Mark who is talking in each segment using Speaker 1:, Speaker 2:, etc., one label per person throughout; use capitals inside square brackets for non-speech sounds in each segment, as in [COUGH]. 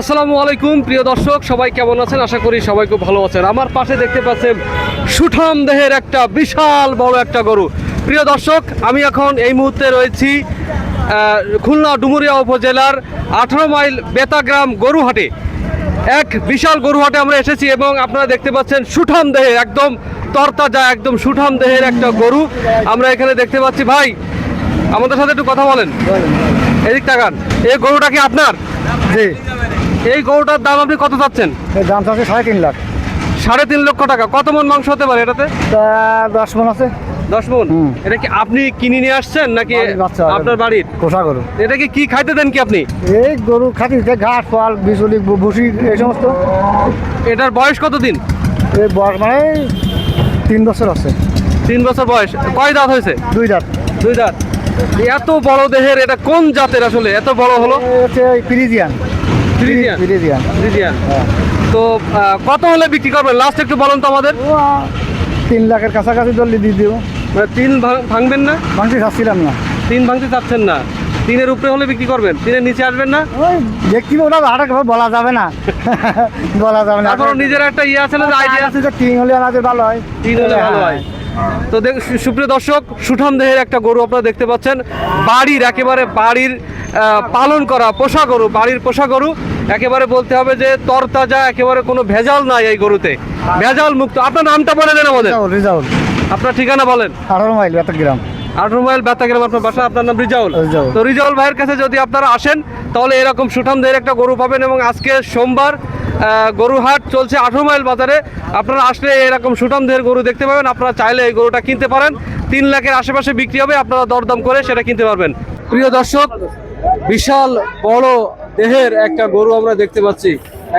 Speaker 1: আসসালামু আলাইকুম প্রিয় দর্শক সবাই কেমন আছেন? আশা করি সবাই খুব ভালো আছেন। আমার পাশে দেখতে পাচ্ছেন সুঠাম দেহের একটা বিশাল বড় একটা গরু। প্রিয় দর্শক আমি এখন এই মুহূর্তে রয়েছি খুলনা ডুমুরিয়া উপজেলার আঠারো মাইল বেতাগ্রাম গরুহাটে। এক বিশাল গরুহাটে আমরা এসেছি এবং আপনারা দেখতে পাচ্ছেন সুঠাম দেহের একদম তরতাজা একদম সুঠাম দেহের একটা গরু। আমরা এখানে দেখতে পাচ্ছি ভাই আমাদের সাথে একটু কথা বলেন। এদিক তাকান। এই গরুটা কি আপনার?
Speaker 2: জি।
Speaker 1: এই গরুটার দাম আপনি কত চাচ্ছেন?
Speaker 2: এর দাম আছে সাড়ে তিন লাখ।
Speaker 1: সাড়ে তিন লক্ষ টাকা। কত মন মাংস হতে পারে এটাতে?
Speaker 2: দশ মন আছে।
Speaker 1: দশ মন। এটা কি আপনি কিনে নিয়ে আসছেন নাকি আপনার বাড়ির?
Speaker 2: কোষা গরু।
Speaker 1: এটা কি খাইতে দেন কি আপনি?
Speaker 2: এই গরু খাতি ঘাস ফল বিচুলি ভুসি এই সমস্ত।
Speaker 1: এটার বয়স কত দিন?
Speaker 2: এই বয়স মানে তিন বছর আছে।
Speaker 1: তিন বছর বয়স। কয় দাঁত হয়েছে?
Speaker 2: দুই দাঁত।
Speaker 1: দুই দাঁত। এত বড় দেহের এটা কোন জাতের আসলে? এত বড় হলো?
Speaker 2: এই পিরিজিয়ান
Speaker 1: ফ্রিজিয়ান? ফ্রিজিয়ান।
Speaker 2: হ্যাঁ।
Speaker 1: তো কত হলে বিক্রি করবেন? লাস্ট একটু বলুন তো আমাদের।
Speaker 2: তিন লাখের কাছাকাছি জলদি দিয়ে দিব
Speaker 1: মানে তিন ভাঙ- ভাঙবেন না?
Speaker 2: মাংস খাচ্ছিলাম না।
Speaker 1: তিন ভাঙতে চাচ্ছেন না। তিনের উপরে হলে বিক্রি করবেন? তিনের নিচে আসবেন না?
Speaker 2: ওই দেখছি ওটা হাটা বলা যাবে না। [LAUGHS] বলা যাবে না।
Speaker 1: তারপর নিজের একটা ইয়ে আছে না? আইডিয়া
Speaker 2: আছে? যে তিন হলে আমাদের ভালো হয়।
Speaker 1: তিন হলে ভালো হয়। তো দেখ সুপ্রিয় দর্শক সুঠাম দেহের একটা গরু আপনারা দেখতে পাচ্ছেন। বাড়ির একেবারে বাড়ির পালন করা পোষা গরু বাড়ির পোষা গরু। একেবারে বলতে হবে যে তরতাজা একেবারে কোনো ভেজাল নাই এই গরুতে। ভেজাল মুক্ত। আপনার নামটা বলে দেন আমাদের।
Speaker 2: রিজাউল
Speaker 1: আপনার ঠিকানা বলেন।
Speaker 2: আঠারো মাইল গ্রাম
Speaker 1: আঠারো মাইল বেতাগ্রাম আপনার বাসা আপনার নাম রিজাউল। তো রিজাউল ভাইয়ের কাছে যদি আপনারা আসেন তাহলে এরকম সুঠাম দেহের একটা গরু পাবেন এবং আজকে সোমবার গরুহাট চলছে আঠেরো মাইল বাজারে। আপনারা আসলে এরকম সুঠাম দেহের গরু দেখতে পাবেন। আপনারা চাইলে এই গরুটা কিনতে পারেন। তিন লাখের আশেপাশে বিক্রি হবে। আপনারা দরদাম করে সেটা কিনতে পারবেন। প্রিয় দর্শক, বিশাল বড় দেহের একটা গরু আমরা দেখতে পাচ্ছি।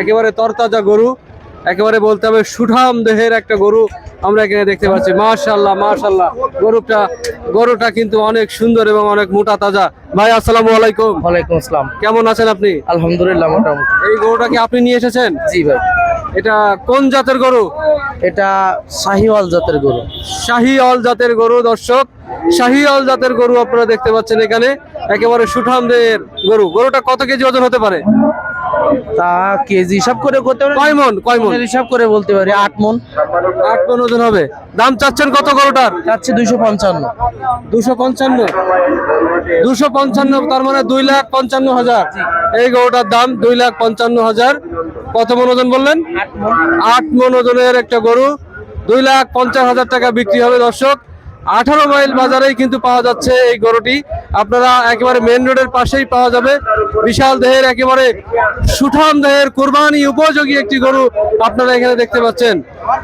Speaker 1: একেবারে তরতাজা গরু। একেবারে বলতে হবে সুঠাম দেহের একটা গরু। আমরা এখানে দেখতে পাচ্ছি মাশাল্লাহ মাশাল্লাহ গরুটা গরুটা কিন্তু অনেক সুন্দর এবং অনেক মোটা তাজা। ভাই আসসালামু আলাইকুম।
Speaker 3: ওয়ালাইকুম আসসালাম।
Speaker 1: কেমন আছেন আপনি?
Speaker 3: আলহামদুলিল্লাহ মোটামুটি।
Speaker 1: এই গরুটা কি আপনি নিয়ে এসেছেন?
Speaker 3: জি ভাই।
Speaker 1: এটা কোন জাতের গরু?
Speaker 3: এটা শাহিওয়াল জাতের গরু।
Speaker 1: শাহি অল জাতের গরু দর্শক। শাহি অল জাতের গরু আপনারা দেখতে পাচ্ছেন এখানে। একেবারে সুঠাম দেহের গরু। গরুটা কত কেজি ওজন হতে পারে?
Speaker 3: তা কেজি হিসাব করে করতে পারি
Speaker 1: কয় মন? কয় মন?
Speaker 3: হিসাব করে বলতে পারি আট মন।
Speaker 1: আট মন ওজন হবে। দাম চাচ্ছেন কত গরুটার?
Speaker 3: যাচ্ছে দুইশো পঞ্চান্ন।
Speaker 1: দুশো পঞ্চান্ন? দুশো পঞ্চান্ন তার মানে দুই লাখ পঞ্চান্ন হাজার। এই গরুটার দাম দুই লাখ পঞ্চান্ন হাজার। কত মন ওজন বললেন?
Speaker 3: আট মন।
Speaker 1: আট মন ওজনের একটা গরু। দুই লাখ পঞ্চাশ হাজার টাকা বিক্রি হবে দর্শক। আঠারো মাইল বাজারেই কিন্তু পাওয়া যাচ্ছে এই গরুটি। আপনারা একেবারে মেন রোডের পাশেই পাওয়া যাবে। বিশাল দেহের একেবারে সুঠাম দেহের কোরবানি উপযোগী একটি গরু আপনারা এখানে দেখতে পাচ্ছেন।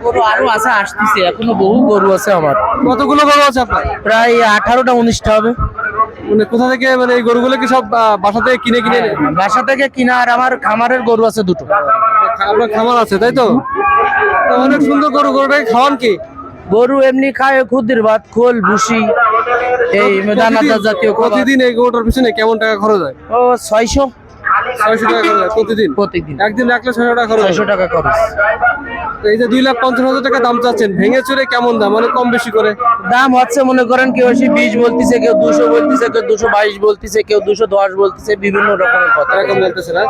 Speaker 3: গরু আরও আছে আসতেছে। এখনও বহু গরু আছে আমার।
Speaker 1: কতগুলো গরু আছে আপনার?
Speaker 3: প্রায় আঠারোটা উনিশটা হবে।
Speaker 1: মানে কোথা থেকে মানে এই গরুগুলো কি সব বাসা থেকে কিনে কিনে
Speaker 3: বাসা থেকে কিনা আর আমার খামারের গরু আছে দুটো।
Speaker 1: আপনার খামার আছে তাই তো অনেক সুন্দর গরু গরুটাকে খাওয়ান কি?
Speaker 3: গরু এমনি খায় খুদির ভাত খোল ভুসি। এই দানাদার জাতীয়
Speaker 1: প্রতিদিন এই গরুটার পিছনে কেমন টাকা খরচ হয়?
Speaker 3: ও ছয়শো।
Speaker 1: ছয়শো টাকা খরচ হয় প্রতিদিন?
Speaker 3: প্রতিদিন।
Speaker 1: একদিন রাখলে ছয়শো টাকা খরচ
Speaker 3: ছয়শো টাকা খরচ।
Speaker 1: এই যে দুই লাখ পঞ্চাশ হাজার টাকা দাম চাচ্ছেন ভেঙে চুরে কেমন দাম? মানে কম বেশি করে।
Speaker 3: দাম হচ্ছে মনে করেন কেউ এসে বিশ বলতেছে কেউ দুশো বলতেছে কেউ দুশো বাইশ বলতেছে কেউ দুশো দশ বলতেছে বিভিন্ন রকমের কথা।
Speaker 1: এরকম বলতেছে না?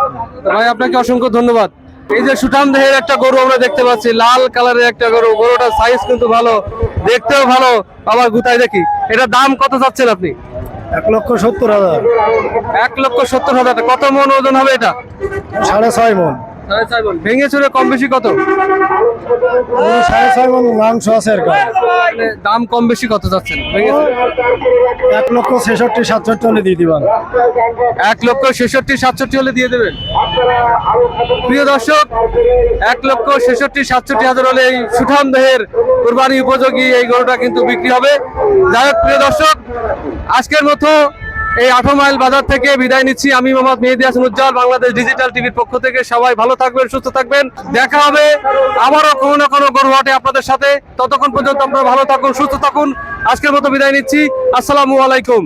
Speaker 1: ভাই আপনাকে অসংখ্য ধন্যবাদ। এই যে সুঠাম দেহের একটা গরু আমরা দেখতে পাচ্ছি লাল কালারের একটা গরু। গরুটার সাইজ কিন্তু ভালো। দেখতেও ভালো আবার গুতাই দেখি। এটা দাম কত চাচ্ছেন আপনি?
Speaker 2: এক লক্ষ সত্তর হাজার।
Speaker 1: এক লক্ষ সত্তর হাজার কত মন ওজন হবে এটা?
Speaker 2: সাড়ে ছয় মন।
Speaker 1: ভেঙে চুরে কম বেশি কত?
Speaker 2: সাড়ে ছয় মন মাংস আছে
Speaker 1: দাম কম বেশি কত চাচ্ছেন ভেঙে চুরে?
Speaker 2: এক লক্ষ ছেষট্টি সাতষট্টি হলে দিয়ে দিবেন।
Speaker 1: এক লক্ষ ছেষট্টি সাতষট্টি হলে দিয়ে দেবেন। প্রিয় দর্শক এক লক্ষ ছেষট্টি সাতষট্টি হাজার হলে এই সুঠাম দেহের কোরবানি উপযোগী এই গরুটা কিন্তু বিক্রি হবে। যাই হোক প্রিয় দর্শক আজকের মতো এই আঠারো মাইল বাজার থেকে বিদায় নিচ্ছি। আমি মোহাম্মদ মেহেদি হাসান উজ্জ্বল, বাংলাদেশ ডিজিটাল টিভির পক্ষ থেকে। সবাই ভালো থাকবেন, সুস্থ থাকবেন। দেখা হবে আবারও কোনো না কোনো গরু হাটে আপনাদের সাথে। ততক্ষণ পর্যন্ত আপনারা ভালো থাকুন, সুস্থ থাকুন। আজকের মতো বিদায় নিচ্ছি। আসসালামু আলাইকুম।